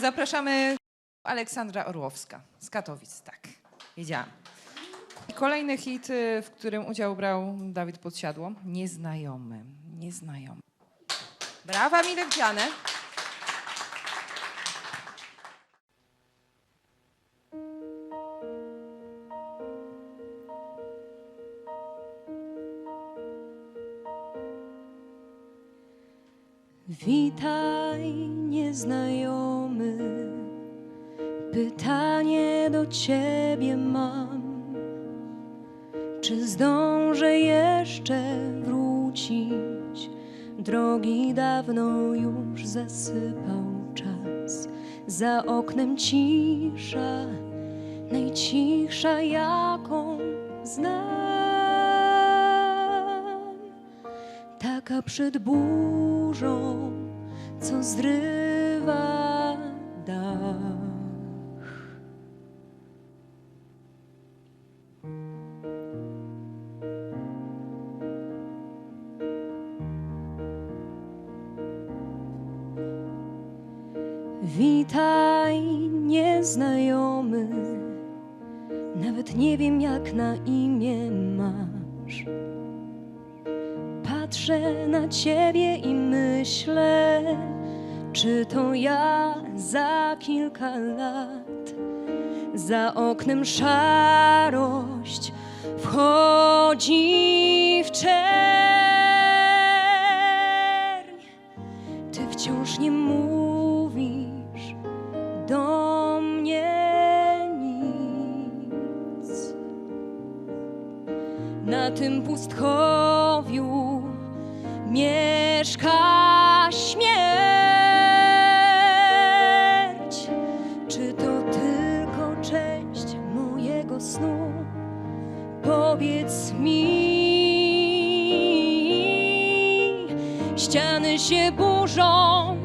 Zapraszamy Aleksandra Orłowska z Katowic, tak, wiedziałam. I kolejny hit, y, w którym udział brał Dawid Podsiadło, Nieznajomy, Nieznajomy. Brawa, mile widziane. Witaj, nieznajomy. Pytanie do ciebie mam. Czy zdążę jeszcze wrócić? Drogi dawno już zasypał czas. Za oknem cisza, najcichsza jaką znam taka przed burzą, co zrywa Witaj, nieznajomy, nawet nie wiem, jak na imię masz. Patrzę na ciebie i myślę, czy to ja za kilka lat. Za oknem szarość wchodzi w czerń. Ty wciąż nie mówisz do mnie nic na tym pustkowiu mieszka śmierć. Czy to tylko część mojego snu? Powiedz mi. Ściany się burzą,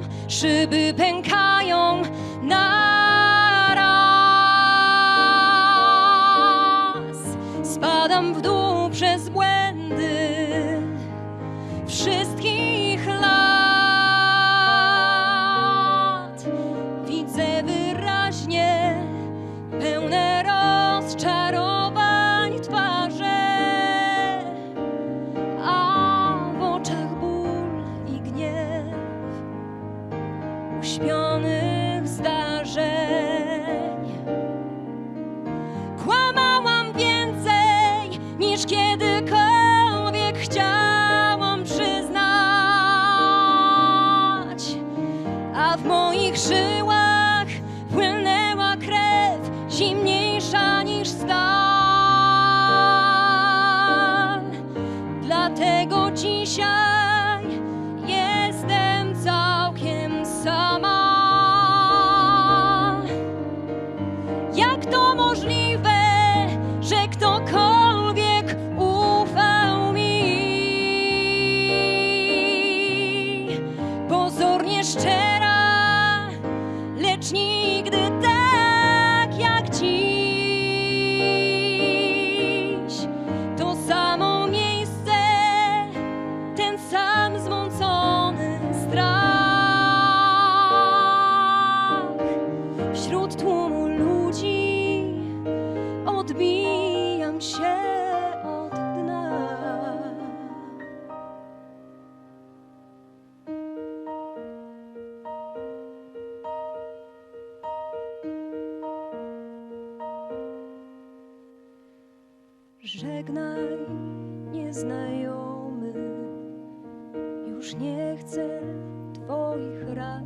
szyby pękają naraz. Spadam w dół przez błędy wszystkich zdarzeń. Kłamałam więcej niż kiedykolwiek chciałam przyznać, a w moich żyłach płynęła krew zimniejsza niż stal. Dlatego dzisiaj Żegnaj, nieznajomy, już nie chcę Twoich rad.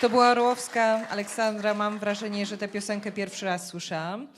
To była Orłowska Aleksandra. Mam wrażenie, że tę piosenkę pierwszy raz słyszałam.